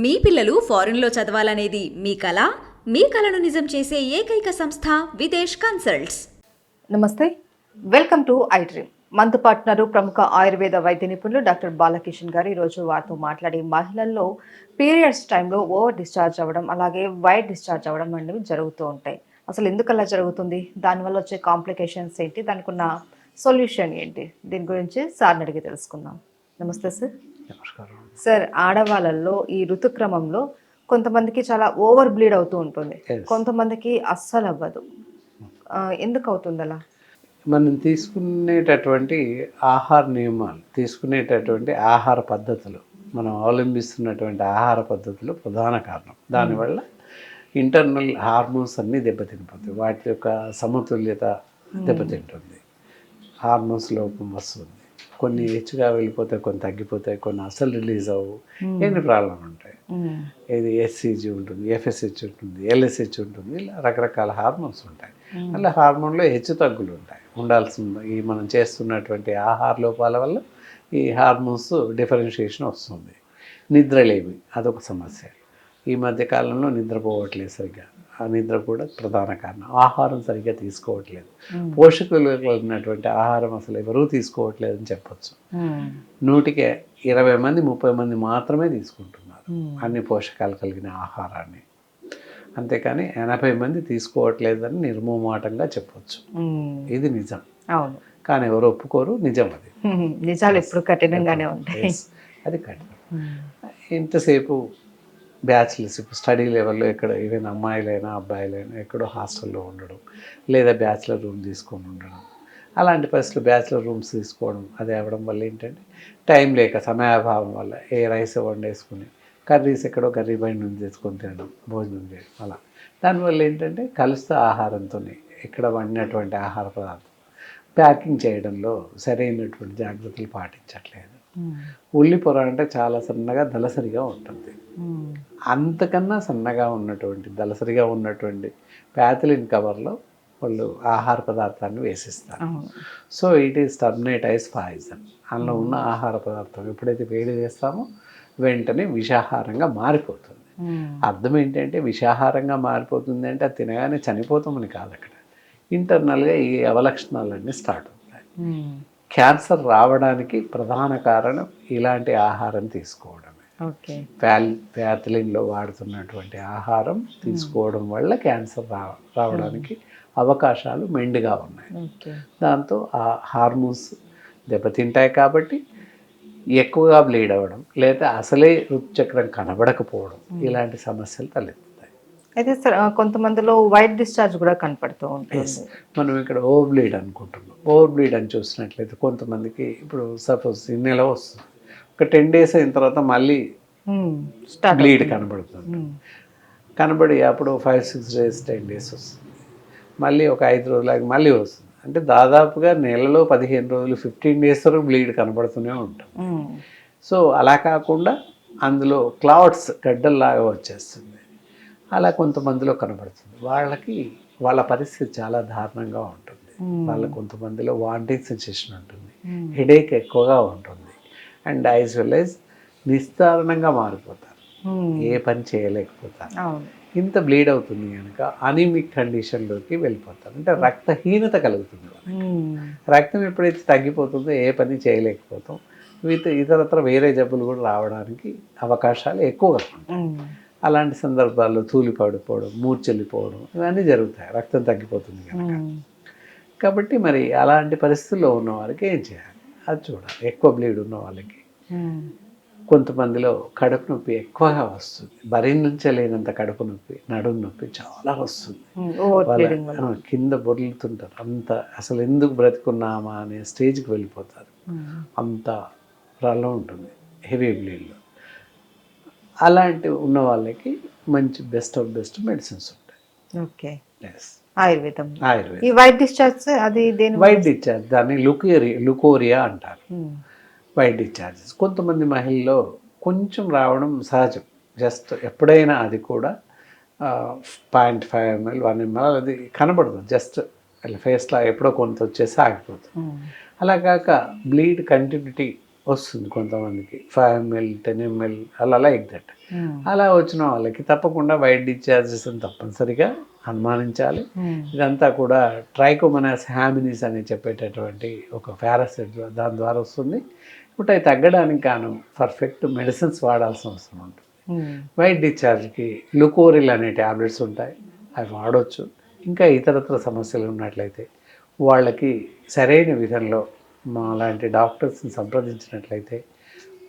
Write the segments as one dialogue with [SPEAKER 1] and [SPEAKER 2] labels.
[SPEAKER 1] మీ పిల్లలు ఫారెన్లో చదవాలనేది మీ కళ మీ కళను నిజం చేసే ఏకైక సంస్థ విదేశ్ కన్సల్ట్స్.
[SPEAKER 2] నమస్తే. Welcome to I dream. మనతో పాటున్నారు ప్రముఖ ఆయుర్వేద వైద్య నిపుణులు డాక్టర్ బాలకిషన్ గారు. ఈరోజు వారితో మాట్లాడి మహిళల్లో పీరియడ్స్ టైంలో ఓవర్ డిశ్చార్జ్ అవ్వడం అలాగే వైట్ డిశ్చార్జ్ అవ్వడం అనేవి జరుగుతూ ఉంటాయి. అసలు ఎందుకు అలా జరుగుతుంది? దానివల్ల వచ్చే కాంప్లికేషన్స్ ఏంటి? దానికి ఉన్న సొల్యూషన్ ఏంటి? దీని గురించి సార్ని అడిగి తెలుసుకుందాం. నమస్తే సార్.
[SPEAKER 3] నమస్కారం.
[SPEAKER 2] సార్ ఆడవాళ్ళల్లో ఈ ఋతుక్రమంలో కొంతమందికి చాలా ఓవర్ బ్లీడ్ అవుతూ ఉంటుంది. కొంతమందికి అస్సలు అవ్వదు ఎందుకు అవుతుంది అలా
[SPEAKER 3] మనం తీసుకునేటటువంటి ఆహార నియమాలు తీసుకునేటటువంటి ఆహార పద్ధతులు మనం అవలంబిస్తున్నటువంటి ఆహార పద్ధతులు ప్రధాన కారణం. దానివల్ల ఇంటర్నల్ హార్మోన్స్ అన్నీ దెబ్బతినిపోతాయి. వాటి యొక్క సమతుల్యత దెబ్బతింటుంది. హార్మోన్స్ లోపం వస్తుంది. కొన్ని హెచ్చుగా వెళ్ళిపోతాయి కొన్ని తగ్గిపోతాయి కొన్ని అసలు రిలీజ్ అవ్వు ఎన్ని ప్రాబ్లం ఉంటాయి? ఇది ఎస్సీజీ ఉంటుంది ఎఫ్ఎస్హెచ్ ఉంటుంది ఎల్ఎస్హెచ్ ఉంటుంది ఇలా రకరకాల హార్మోన్స్ ఉంటాయి. అలా హార్మోన్లో హెచ్చు తగ్గులు ఉంటాయి. ఉండాల్సిన ఈ మనం చేస్తున్నటువంటి ఆహార లోపాల వల్ల ఈ హార్మోన్స్ డిఫరెన్షియేషన్ వస్తుంది. నిద్రలేమి అదొక సమస్య. ఈ మధ్య కాలంలో నిద్రపోవట్లేదు సరిగ్గా. ఆ నిద్ర కూడా ప్రధాన కారణం. ఆహారం సరిగ్గా తీసుకోవట్లేదు. పోషకులు ఉన్నటువంటి ఆహారం అసలు ఎవరూ తీసుకోవట్లేదు అని చెప్పొచ్చు నూటికి ఇరవై మంది ముప్పై మంది మాత్రమే తీసుకుంటున్నారు అన్ని పోషకాలు కలిగిన ఆహారాన్ని. అంతేకాని ఎనభై మంది తీసుకోవట్లేదని నిర్మోమాటంగా చెప్పొచ్చు. ఇది నిజం. కానీ ఎవరు ఒప్పుకోరు నిజం అది.
[SPEAKER 2] నిజాలు ఎప్పుడు కఠినంగానే ఉంటాయి.
[SPEAKER 3] అది కఠినం. ఇంతసేపు బ్యాచిలర్స్ ఇప్పుడు స్టడీ లెవెల్లో ఎక్కడ ఈవెన్ అమ్మాయిలైనా అబ్బాయిలైనా ఎక్కడో హాస్టల్లో ఉండడం లేదా బ్యాచిలర్ రూమ్ తీసుకొని ఉండడం. అలాంటి పరిస్థితులు బ్యాచిలర్ రూమ్స్ తీసుకోవడం అది అవ్వడం వల్ల ఏంటంటే టైం లేక సమయాభావం వల్ల ఏ రైస్ వండేసుకుని కర్రీస్ ఎక్కడో కర్రీ బయట నుంచి తెచ్చుకొని తినడం భోజనం చేయడం అలా. దానివల్ల ఏంటంటే కలుస్త ఆహారంతోనే ఇక్కడ వండినటువంటి ఆహార పదార్థం ప్యాకింగ్ చేయడంలో సరైనటువంటి జాగ్రత్తలు పాటించట్లేదు. ఉల్లి పొర అంటే చాలా సన్నగా దలసరిగా ఉంటుంది. అంతకన్నా సన్నగా ఉన్నటువంటి దలసరిగా ఉన్నటువంటి ప్యాథలిన్ కవర్లో వాళ్ళు ఆహార పదార్థాన్ని వేసిస్తారు. So it is terminate is poison అందులో ఉన్న ఆహార పదార్థం ఎప్పుడైతే వేడి చేస్తామో వెంటనే విషాహారంగా మారిపోతుంది. అర్థం ఏంటంటే విషాహారంగా మారిపోతుంది అంటే అది తినగానే చనిపోతామని కాదు అక్కడ. ఇంటర్నల్గా ఈ అవలక్షణాలన్నీ స్టార్ట్ అవుతాయి. క్యాన్సర్ రావడానికి ప్రధాన కారణం ఇలాంటి ఆహారం తీసుకోవడమే. ప్యాల్ ప్యాథలిన్లో వాడుతున్నటువంటి ఆహారం తీసుకోవడం వల్ల క్యాన్సర్ రా రావడానికి అవకాశాలు మెండుగా ఉన్నాయి. దాంతో ఆ హార్మోన్స్ దెబ్బతింటాయి కాబట్టి ఎక్కువగా బ్లీడ్ అవ్వడం లేదా అసలే ఋతుచక్రం కనబడకపోవడం ఇలాంటి సమస్యలు తలెత్తుతాయి
[SPEAKER 2] అయితే కొంతమందిలో వైట్ డిశ్చార్జ్ కూడా కనపడుతూ ఉంటుంది.
[SPEAKER 3] మనం ఇక్కడ ఓవర్ బ్లీడ్ అనుకుంటున్నాం. ఓవర్ బ్లీడ్ అని చూసినట్లయితే కొంతమందికి ఇప్పుడు సపోజ్ ఈ నెల వస్తుంది. ఒక టెన్ డేస్ అయిన తర్వాత మళ్ళీ బ్లీడ్ కనబడుతుంది. కనబడి అప్పుడు five six days ten days వస్తుంది. మళ్ళీ ఒక ఐదు రోజులకి మళ్ళీ వస్తుంది. అంటే దాదాపుగా నెలలో పదిహేను రోజులు ఫిఫ్టీన్ డేస్ వరకు బ్లీడ్ కనబడుతూనే ఉంటాం సో అలా కాకుండా అందులో క్లౌడ్స్ గడ్డల్లాగా వచ్చేస్తుంది. అలా కొంతమందిలో కనబడుతుంది. వాళ్ళకి వాళ్ళ పరిస్థితి చాలా దారుణంగా ఉంటుంది. వాళ్ళ కొంతమందిలో వాంటింగ్ సెన్సేషన్ ఉంటుంది. హెడేక్ ఎక్కువగా ఉంటుంది. అండ్ యాజ్ వెల్ యాజ్ నిస్తారణంగా మారిపోతారు. ఏ పని చేయలేకపోతారు. ఇంత బ్లీడ్ అవుతుంది కనుక అనిమిక్ కండిషన్లోకి వెళ్ళిపోతారు. అంటే రక్తహీనత కలుగుతుంది. రక్తం ఎప్పుడైతే తగ్గిపోతుందో ఏ పని చేయలేకపోతాం. విత్ ఇతరత్ర వేరే జబ్బులు కూడా రావడానికి అవకాశాలు ఎక్కువగా ఉంటాయి. అలాంటి సందర్భాల్లో తూలి పడిపోవడం మూర్చెల్లిపోవడం ఇవన్నీ జరుగుతాయి. రక్తం తగ్గిపోతుంది కనుక. కాబట్టి మరి అలాంటి పరిస్థితుల్లో ఉన్న వాళ్ళకి ఏం చేయాలి? అది చూడాలి. ఎక్కువ బ్లీడ్ ఉన్న వాళ్ళకి. కొంతమందిలో కడుపు నొప్పి ఎక్కువగా వస్తుంది. భరించలేనంత కడుపు నొప్పి నడుము నొప్పి చాలా వస్తుంది. కింద బొర్లుతుంటారు అంత అసలు ఎందుకు బ్రతుకున్నామా అనే స్టేజ్కి వెళ్ళిపోతారు. అంత ప్రాబ్లం ఉంటుంది. హెవీ బ్లీడ్లో. అలాంటి ఉన్న వాళ్ళకి మంచి బెస్ట్ ఆఫ్ బెస్ట్ మెడిసిన్స్ ఉంటాయి.
[SPEAKER 2] ఓకే. ఆయుర్వేదం.
[SPEAKER 3] ఆయుర్వేదం.
[SPEAKER 2] ఈ వైట్ డిశ్చార్జ్ అది దేని
[SPEAKER 3] వైట్ డిశ్చార్జ్ దాన్ని లుకోరియా లుకోరియా అంటారు. White discharges. కొంతమంది మహిళల్లో కొంచెం రావడం సహజం. జస్ట్ ఎప్పుడైనా అది కూడా point five ml one ml అది కనబడదు. జస్ట్ ఫేస్లో ఎప్పుడో కొంత వచ్చేసి ఆగిపోతుంది. అలా కాక బ్లీడ్ కంటిన్యూటీ వస్తుంది కొంతమందికి. ఫైవ్ ఎంఎల్ టెన్ ఎంఎల్ అలా లైక్ దట్ అలా వచ్చిన వాళ్ళకి తప్పకుండా వైట్ డిశ్చార్జెస్ అని తప్పనిసరిగా అనుమానించాలి. ఇదంతా కూడా ట్రైకోమనాస్ హ్యామినిస్ అని చెప్పేటటువంటి ఒక పారాసైట్ దాని ద్వారా వస్తుంది. ఇప్పుడు అవి తగ్గడానికి గాను పర్ఫెక్ట్ మెడిసిన్స్ వాడాల్సిన అవసరం ఉంటుంది. వైట్ డిశ్చార్జ్కి గ్లూకోరిల్ అనే ట్యాబ్లెట్స్ ఉంటాయి. అవి వాడవచ్చు ఇంకా ఇతరత్ర సమస్యలు ఉన్నట్లయితే వాళ్ళకి సరైన విధంలో మా లాంటి డాక్టర్స్ని సంప్రదించినట్లయితే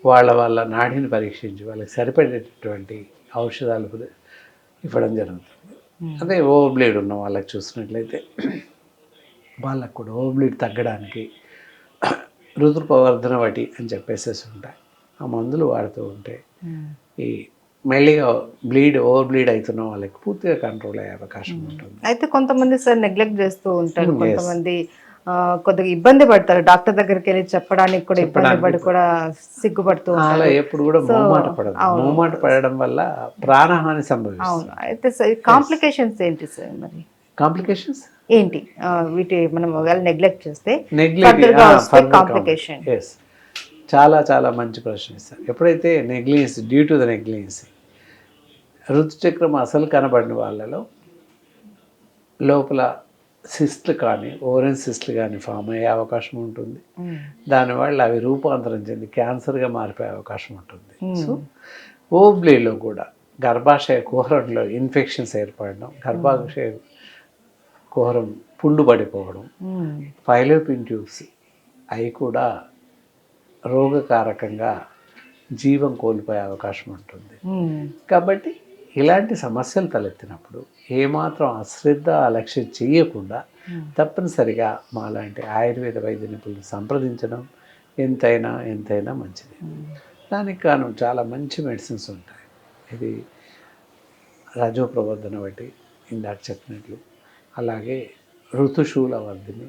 [SPEAKER 3] వాళ్ళ వాళ్ళ నాడిని పరీక్షించి వాళ్ళకి సరిపడేటటువంటి ఔషధాలు ఇవ్వడం జరుగుతుంది. అదే ఓవర్ బ్లేడ్ ఉన్న వాళ్ళకి చూసినట్లయితే వాళ్ళకు కూడా ఓవర్ బ్లీడ్ తగ్గడానికి రుద్రపవర్ధన వటి అని చెప్పేసేసి ఉంటాయి. ఆ మందులు వాడుతూ ఉంటే ఈ మెల్లిగా బ్లీడ్ ఓవర్ బ్లీడ్ అవుతున్న వాళ్ళకి పూర్తిగా కంట్రోల్ అయ్యే అవకాశం ఉంటుంది.
[SPEAKER 2] అయితే కొంతమంది సార్ నెగ్లెక్ట్ చేస్తూ ఉంటారు. కొంతమంది కొద్దిగా ఇబ్బంది పడతారు. డాక్టర్ దగ్గరికి వెళ్ళి చెప్పడానికి కూడా ఇబ్బంది పడి కూడా సిగ్గుపడుతూ
[SPEAKER 3] అలా
[SPEAKER 2] ఉంటారు.
[SPEAKER 3] ఎప్పుడు కూడా
[SPEAKER 2] So,
[SPEAKER 3] మోమాట పడదు.
[SPEAKER 2] అవును.
[SPEAKER 3] మోమాట పడడం వల్ల ప్రాణహాని సంభవిస్తుంది.
[SPEAKER 2] అయితే కాంప్లికేషన్స్ ఏంటి సార్ మరి?
[SPEAKER 3] కాంప్లికేషన్స్?
[SPEAKER 2] ఏంటి? వీటి మనం ఒకవేళ నెగ్లెక్ట్ చేస్తే.
[SPEAKER 3] ఎస్ చాలా చాలా మంచి ప్రశ్న ఇస్తారు ఎప్పుడైతే negligence due to the negligence ఋతుచక్రం అసలు కనబడిన వాళ్ళలో లోపల సిస్ట్లు కానీ ఓరెన్ సిస్ట్లు కానీ ఫామ్ అయ్యే అవకాశం ఉంటుంది. దానివల్ల అవి రూపాంతరం చెంది క్యాన్సర్గా మారిపోయే అవకాశం ఉంటుంది. సో ఓబ్లీలో కూడా గర్భాశయ కుహరంలో ఇన్ఫెక్షన్స్ ఏర్పడడం గర్భాశయ కుహరం పుండు పడిపోవడం ఫైలోపిన్ ట్యూబ్స్ అవి కూడా రోగకారకంగా జీవం కోల్పోయే అవకాశం ఉంటుంది. కాబట్టి ఇలాంటి సమస్యలు తలెత్తినప్పుడు ఏమాత్రం అశ్రద్ధ అలక్ష్యం చేయకుండా తప్పనిసరిగా మాలాంటి ఆయుర్వేద వైద్య నిపుణులు సంప్రదించడం ఎంతైనా ఎంతైనా మంచిది. దానికి గాను చాలా మంచి మెడిసిన్స్ ఉంటాయి. ఇది రజో ప్రవర్ధన బట్టి ఇందాక చెప్పినట్లు. అలాగే ఋతుశూల వర్ధిని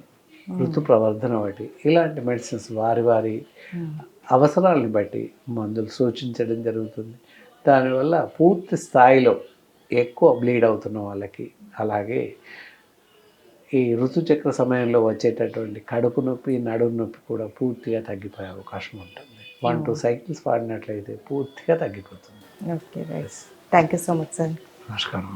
[SPEAKER 3] ఋతు ప్రవర్ధన బట్టి ఇలాంటి మెడిసిన్స్ వారి వారి అవసరాలని బట్టి మందులు సూచించడం జరుగుతుంది. దానివల్ల పూర్తి స్థాయిలో ఎక్కువ బ్లీడ్ అవుతున్న వాళ్ళకి అలాగే ఈ ఋతుచక్ర సమయంలో వచ్చేటటువంటి కడుపు నొప్పి నడుము నొప్పి కూడా పూర్తిగా తగ్గిపోయే అవకాశం ఉంటుంది. వన్ టూ సైకిల్స్ వాడినట్లయితే పూర్తిగా తగ్గిపోతుంది.
[SPEAKER 2] Okay thank you so much sir
[SPEAKER 3] నమస్కారం.